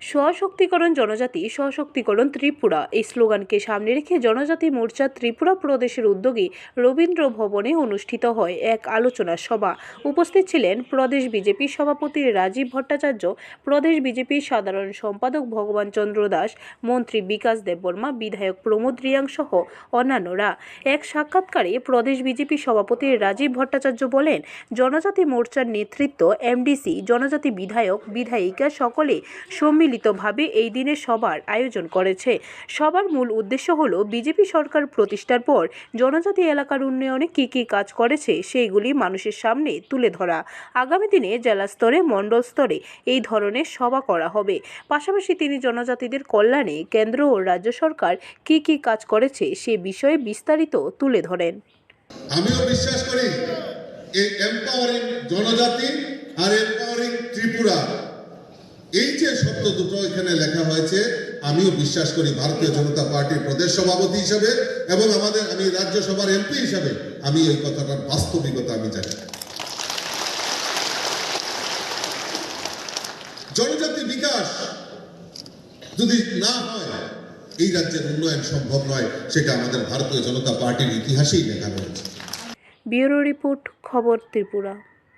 সশক্তিকরণ জনজাতি সশক্তিকরণ ত্রিপুরা। এই স্লোগানকে সামনে রেখে জনজাতি মোর্চা ত্রিপুরা প্রদেশের উদ্যোগে রবীন্দ্র ভবনে অনুষ্ঠিত হয় এক আলোচনা সভা। উপস্থিত ছিলেন প্রদেশ বিজেপি সভাপতি রাজীব ভট্টাচার্য, প্রদেশ বিজেপির সাধারণ সম্পাদক ভগবান চন্দ্র দাস, মন্ত্রী বিকাশ দেববর্মা, বিধায়ক প্রমোদ রিয়াং সহ অন্যান্যরা। এক সাক্ষাৎকারে প্রদেশ বিজেপি সভাপতি রাজীব ভট্টাচার্য বলেন, জনজাতি মোর্চার নেতৃত্ব এমডিসি, জনজাতি বিধায়ক, বিধায়িকা সকলে সম্মিলিতভাবে এই দিনের সবার আয়োজন করেছে। সবার মূল উদ্দেশ্য হল বিজেপি সরকার প্রতিষ্ঠার পর জনজাতি এলাকার উন্নয়নে কী কী কাজ করেছে সেইগুলি মানুষের সামনে তুলে ধরা। আগামী দিনে জেলা স্তরে, মণ্ডল স্তরে এই ধরনের সভা করা হবে। পাশাপাশি তিনি জনজাতিদের কল্যাণে কেন্দ্র ও রাজ্য সরকার কী কী কাজ করেছে সে বিষয়ে বিস্তারিত তুলে ধরেন। আমিও বিশ্বাস করি, এই এম্পাওয়ারিং জনজাতি আর এম্পাওয়ারিং ত্রিপুরা শব্দ দুটো এখানে লেখা হয়েছে। আমিও বিশ্বাস করি ভারতীয় জনতা পার্টির প্রদেশ সভাপতি হিসেবে এবং আমাদের, আমি রাজ্যসভার এমপি হিসেবে আমি এই কথাটার বাস্তবিকতা আমি জানি। জনজাতি বিকাশ যদি না হয়, এই রাজ্যের উন্নয়ন সম্ভব নয়, সেটা আমাদের ভারতীয় জনতা পার্টির ইতিহাসেই লেখা রয়েছে। ব্যুরো রিপোর্ট, খবর ত্রিপুরা।